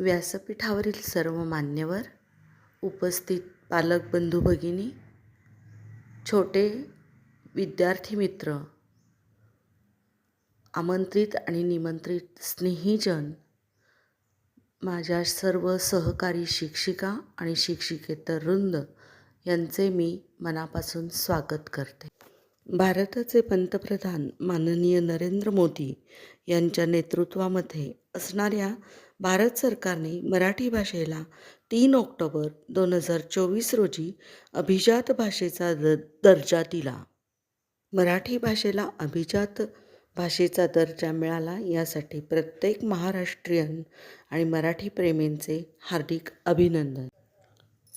व्यासपीठावरील सर्व मान्यवर उपस्थित पालक बंधू भगिनी छोटे विद्यार्थी मित्र आमंत्रित आणि निमंत्रित स्नेहीजन माझ्या सर्व सहकारी शिक्षिका आणि शिक्षिकेतर वृंद यांचे मी मनापासून स्वागत करते. भारताचे पंतप्रधान माननीय नरेंद्र मोदी यांच्या नेतृत्वामध्ये असणाऱ्या भारत सरकारने मराठी भाषेला तीन ऑक्टोबर दोन हजार चोवीस रोजी अभिजात भाषेचा द दर्जा दिला. मराठी भाषेला अभिजात भाषेचा दर्जा मिळाला यासाठी प्रत्येक महाराष्ट्रीयन आणि मराठी प्रेमींचे हार्दिक अभिनंदन.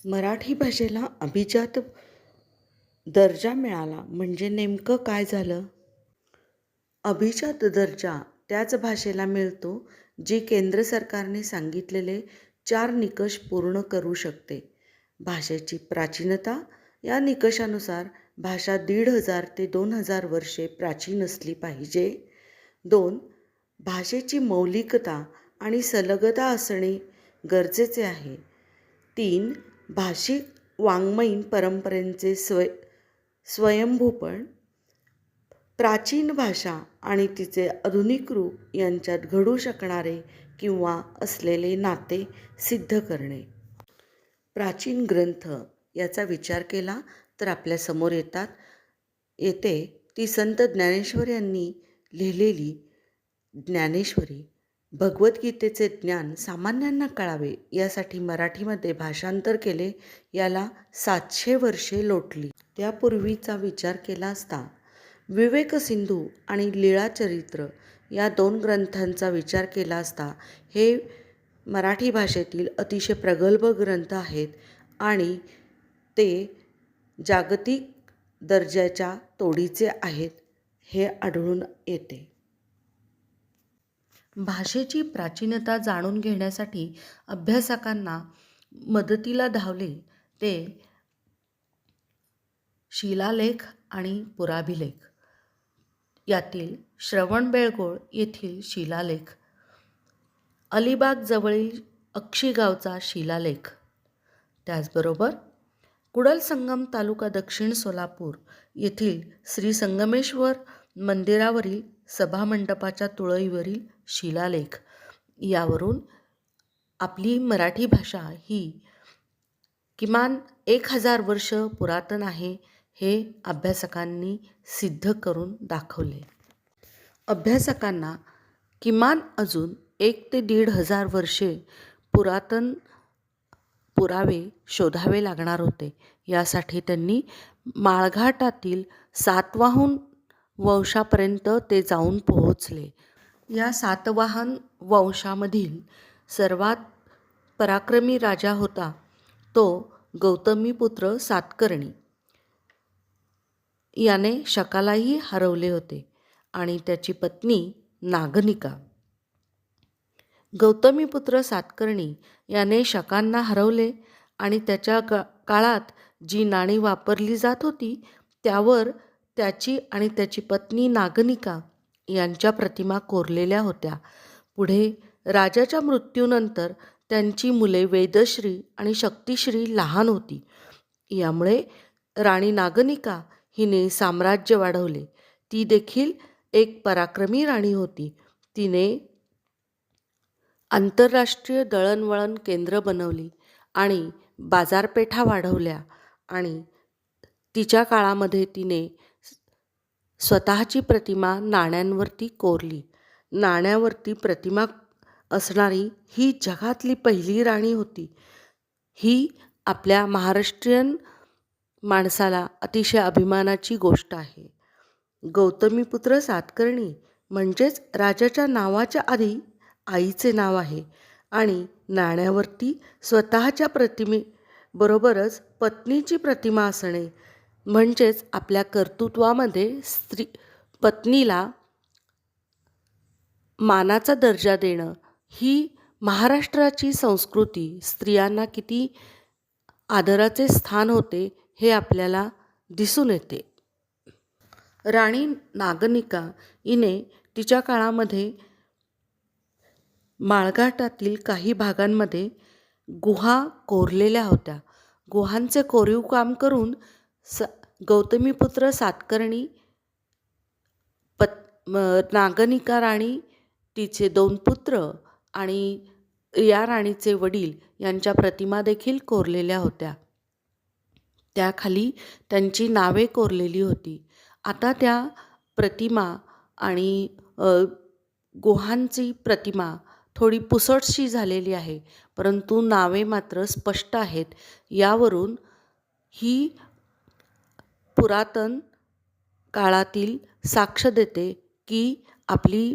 मराठी भाषेला अभिजात दर्जा मिळाला म्हणजे नेमकं काय झालं? अभिजात दर्जा त्याच भाषेला मिळतो जी केंद्र सरकारने सांगितलेले चार निकष पूर्ण करू शकते. भाषेची प्राचीनता या निकषानुसार भाषा दीड हजार ते दोन हजार वर्षे प्राचीन असली पाहिजे. दोन भाषेची मौलिकता आणि सलगता असणे गरजेचे आहे. तीन भाषिक वाङ्मयीन परंपरेंचे स्वय स्वयंभूपण प्राचीन भाषा आणि तिचे आधुनिक रूप यांच्यात घडू शकणारे किंवा असलेले नाते सिद्ध करणे. प्राचीन ग्रंथ याचा विचार केला तर आपल्यासमोर येतात. येते ती संत ज्ञानेश्वर यांनी लिहिलेली ज्ञानेश्वरी भगवद्गीतेचे ज्ञान सामान्यांना कळावे यासाठी मराठीमध्ये भाषांतर केले याला सातशे वर्षे लोटली. त्यापूर्वीचा विचार केला असता विवेक सिंधू आणि लीळाचरित्र या दोन ग्रंथांचा विचार केला असता हे मराठी भाषेतील अतिशय प्रगल्भ ग्रंथ आहेत आणि ते जागतिक दर्जाच्या तोडीचे आहेत हे आढळून येते. भाषेची प्राचीनता जाणून घेण्यासाठी अभ्यासकांना मदतीला धावले ते शिलालेख आणि पुराभिलेख. यातील श्रवणबेळगोळ येथील शिलालेख. अलिबागजवळील अक्षी गावचा शिलालेख. त्याचबरोबर कुडल संगम तालुका दक्षिण सोलापूर येथील श्री संगमेश्वर मंदिरावरील सभामंडपाच्या तुळईवरील शिलालेख. यावरून आपली मराठी भाषा ही किमान एक हजार वर्ष पुरातन आहे. हे अभ्यासकांनी सिद्ध करून दाखवले. अभ्यासकांना किमान अजून एक ते दीड हजार वर्षे पुरातन पुरावे शोधावे लागणार होते. यासाठी त्यांनी माळघाटातील सातवाहन वंशापर्यंत ते जाऊन पोहोचले. या सातवाहन वंशामधील सर्वात पराक्रमी राजा होता तो गौतमीपुत्र सातकर्णी. याने शकालाही हरवले होते आणि त्याची पत्नी नागनिका. गौतमीपुत्र सातकर्णी याने शकांना हरवले आणि त्याच्या का काळात जी नाणी वापरली जात होती त्यावर त्याची आणि त्याची पत्नी नागनिका यांच्या प्रतिमा कोरलेल्या होत्या. पुढे राजाच्या मृत्यूनंतर त्यांची मुले वेदश्री आणि शक्तिश्री लहान होती. यामुळे राणी नागनिका हिने साम्राज्य वाढवले. ती देखील एक पराक्रमी राणी होती. तिने आंतरराष्ट्रीय दळणवळण केंद्र बनवली आणि बाजारपेठा वाढवल्या आणि तिच्या काळामध्ये तिने स्वतःची प्रतिमा नाण्यांवरती कोरली. नाण्यावरती प्रतिमा असणारी ही जगातली पहिली राणी होती. ही आपल्या महाराष्ट्रीयन माणसाला अतिशय अभिमानाची गोष्ट आहे. गौतमीपुत्र सातकर्णी म्हणजेच राजाच्या नावाच्या आधी आईचे नाव आहे आणि नाण्यावरती स्वतःच्या प्रतिमेबरोबरच पत्नीची प्रतिमा असणे म्हणजेच आपल्या कर्तृत्वामध्ये स्त्री पत्नीला मानाचा दर्जा देणं. ही महाराष्ट्राची संस्कृती स्त्रियांना किती आदराचे स्थान होते हे आपल्याला दिसून येते. राणी नागनिका हिने तिच्या काळामध्ये माळघाटातील काही भागांमध्ये गुहा कोरलेल्या होत्या. गुहांचे कोरीव काम करून स गौतमीपुत्र सातकर्णी पत नागनिका राणी तिचे दोन पुत्र आणि या राणीचे वडील यांच्या प्रतिमा देखील कोरलेल्या होत्या. त्याखाली त्यांची नावे कोरलेली होती. आता त्या प्रतिमा आणि गुहांची प्रतिमा थोडी पुसटशी झालेली आहे परंतु नावे मात्र स्पष्ट आहेत. यावरून ही पुरातन काळातील साक्ष देते की आपली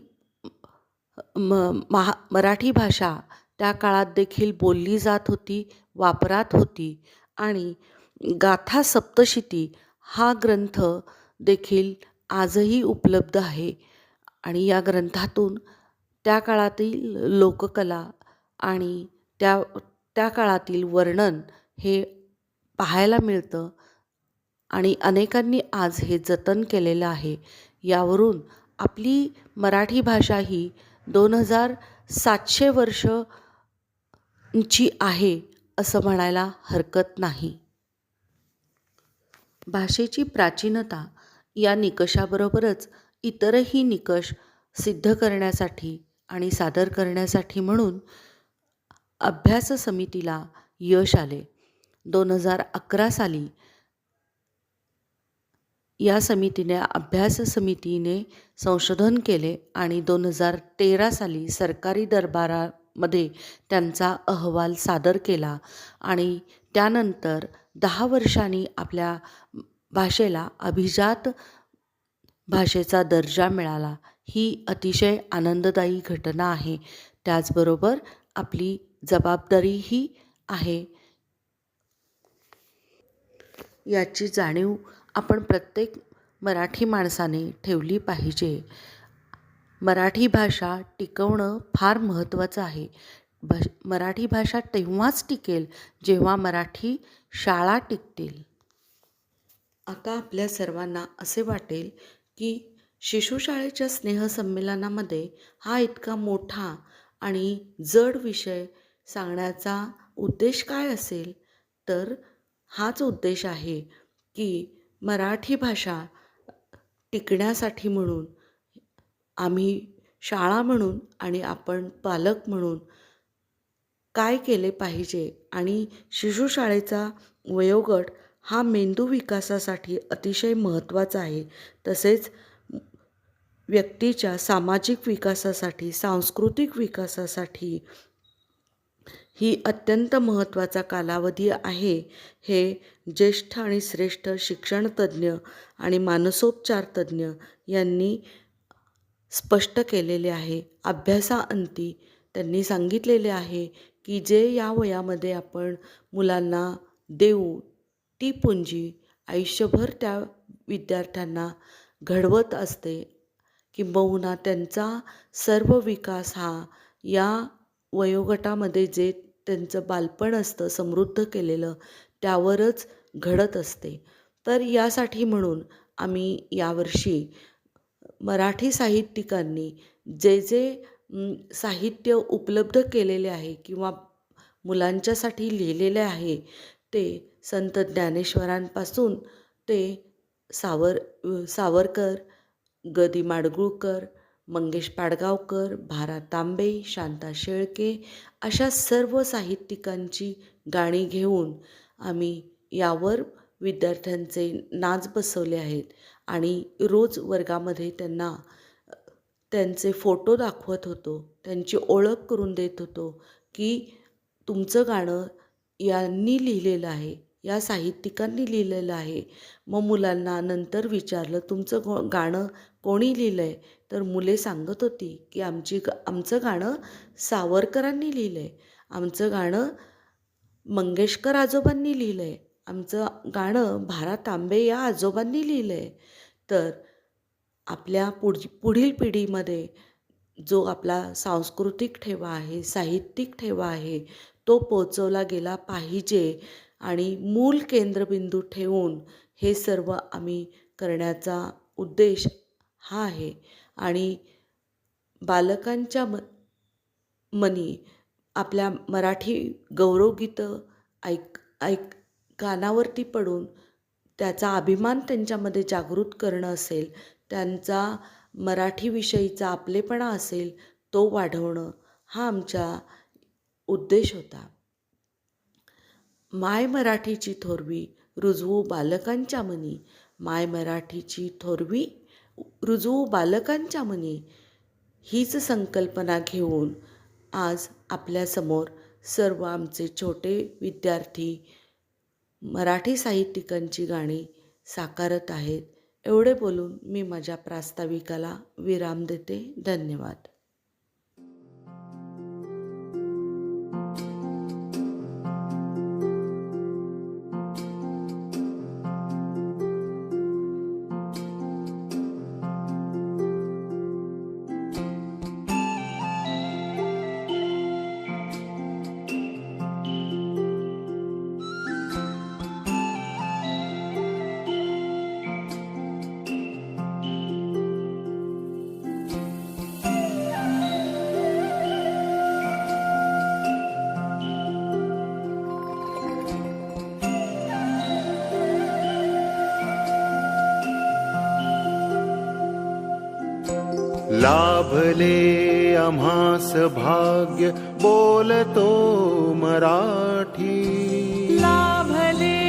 म महा मराठी भाषा त्या काळात देखील बोलली जात होती वापरात होती आणि गाथा सप्तशिती हा ग्रंथ देखील आजही उपलब्ध आहे. आणि या ग्रंथातून त्या काळातील लोककला आणि त्या त्या काळातील वर्णन हे पाहायला मिळतं. आणि अनेकांनी आज हे जतन केलेलं आहे. यावरून आपली मराठी भाषा ही दोन हजार सातशे वर्ष ची आहे असं म्हणायला हरकत नाही. भाषेची प्राचीनता या निकषाबरोबरच इतरही निकष सिद्ध करण्यासाठी आणि सादर करण्यासाठी म्हणून अभ्यास समितीला यश आले. दोन हजार अकरा साली या समितीने अभ्यास समितीने संशोधन केले आणि दोन हजार तेरा साली सरकारी दरबारामध्ये त्यांचा अहवाल सादर केला आणि त्यानंतर दहा वर्षांनी आपल्या भाषेला अभिजात भाषेचा दर्जा मिळाला. ही अतिशय आनंददायी घटना आहे. त्याचबरोबर आपली जबाबदारीही आहे. याची जाणीव आपण प्रत्येक मराठी माणसाने ठेवली पाहिजे. मराठी भाषा टिकवणं फार महत्त्वाचं आहे. भ मराठी भाषा तेव्हाच टिकेल जेव्हा मराठी शाळा टिकतील. आता आपल्या सर्वांना असे वाटेल की शिशुशाळेच्या स्नेहसंमेलनामध्ये हा इतका मोठा आणि जड विषय सांगण्याचा उद्देश काय असेल? तर हाच उद्देश आहे की मराठी भाषा टिकण्यासाठी म्हणून आम्ही शाळा म्हणून आणि आपण पालक म्हणून काय केले पाहिजे आणि शिशुशाळेचा वयोगट हा मेंदू विकासासाठी अतिशय महत्त्वाचा आहे. तसेच व्यक्तीच्या सामाजिक विकासासाठी सांस्कृतिक विकासासाठी ही अत्यंत महत्त्वाचा कालावधी आहे. हे ज्येष्ठ आणि श्रेष्ठ शिक्षणतज्ज्ञ आणि मानसोपचारतज्ज्ञ यांनी स्पष्ट केलेले आहे. अभ्यासाअंती त्यांनी सांगितलेले आहे की जे या वयामध्ये आपण मुलांना देऊ ती पुंजी आयुष्यभर त्या विद्यार्थ्यांना घडवत असते किंबहुना त्यांचा सर्व विकास हा या वयोगटामध्ये जे त्यांचं बालपण असतं समृद्ध केलेलं त्यावरच घडत असते. तर यासाठी म्हणून आम्ही यावर्षी मराठी साहित्यिकांनी जे जे साहित्य उपलब्ध केलेले आहे किंवा मुलांच्यासाठी लिहिलेले आहे. ते संत ज्ञानेश्वरांपासून ते सावर सावरकर ग दि माडगूळकर मंगेश पाडगावकर भारा तांबे शांता शेळके अशा सर्व साहित्यिकांची गाणी घेऊन आम्ही यावर विद्यार्थ्यांचे नाच बसवले आहेत आणि रोज वर्गामध्ये त्यांना त्यांचे फोटो दाखवत होतो. त्यांची ओळख करून देत होतो की तुमचं गाणं यांनी लिहिलेलं आहे या साहित्यिकांनी लिहिलेलं आहे. मग मुलांना नंतर विचारलं तुमचं गो गाणं कोणी लिहिलं आहे तर मुले सांगत होती की आमची आमचं गाणं सावरकरांनी लिहिलं आहे आमचं गाणं मंगेशकर आजोबांनी लिहिलं आहे आमचं गाणं भारा तांबे या आजोबांनी लिहिलं आहे तर आपल्या पुढ पुढील पिढीमध्ये जो आपला सांस्कृतिक ठेवा आहे साहित्यिक ठेवा आहे तो पोचवला गेला पाहिजे आणि मूल केंद्रबिंदू ठेवून हे सर्व आम्ही करण्याचा उद्देश हा आहे. आणि बालकांच्या म मनी आपल्या मराठी गौरवगीतं ऐक ऐक कानावरती पडून त्याचा अभिमान त्यांच्यामध्ये जागृत करणं असेल त्यांचा मराठीविषयीचा आपलेपणा असेल तो वाढवणं हा आमच्या उद्देश होता. माय मराठीची थोरवी रुजवू बालकांच्या मनी माय मराठीची थोरवी रुजवू बालकांच्या मनी हीच संकल्पना घेऊन आज आपल्यासमोर सर्व आमचे छोटे विद्यार्थी मराठी साहित्यिकांची गाणी साकारत आहेत. एवढे बोलून मी माझ्या प्रास्ताविकाला विराम देते. धन्यवाद. लाभले आम्हास भाग्य बोलतो मराठी। लाभले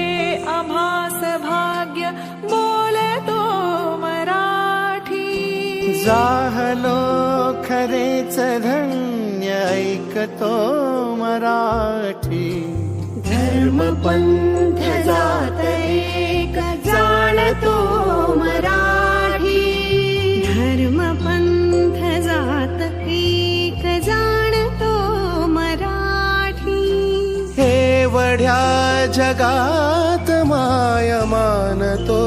आम्हास भाग्य बोलतो मराठी। जाहलो खरेच धन्य ऐकतो मराठी। धर्म पंथ जात एक जगात माय मानतो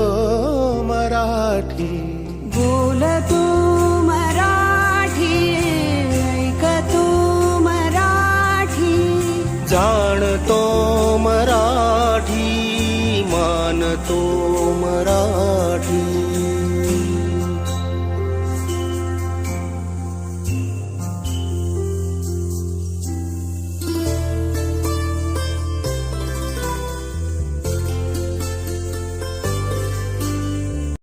मराठी. बोलतो मराठी ऐकतो मराठी. जाणतो मराठी मानतो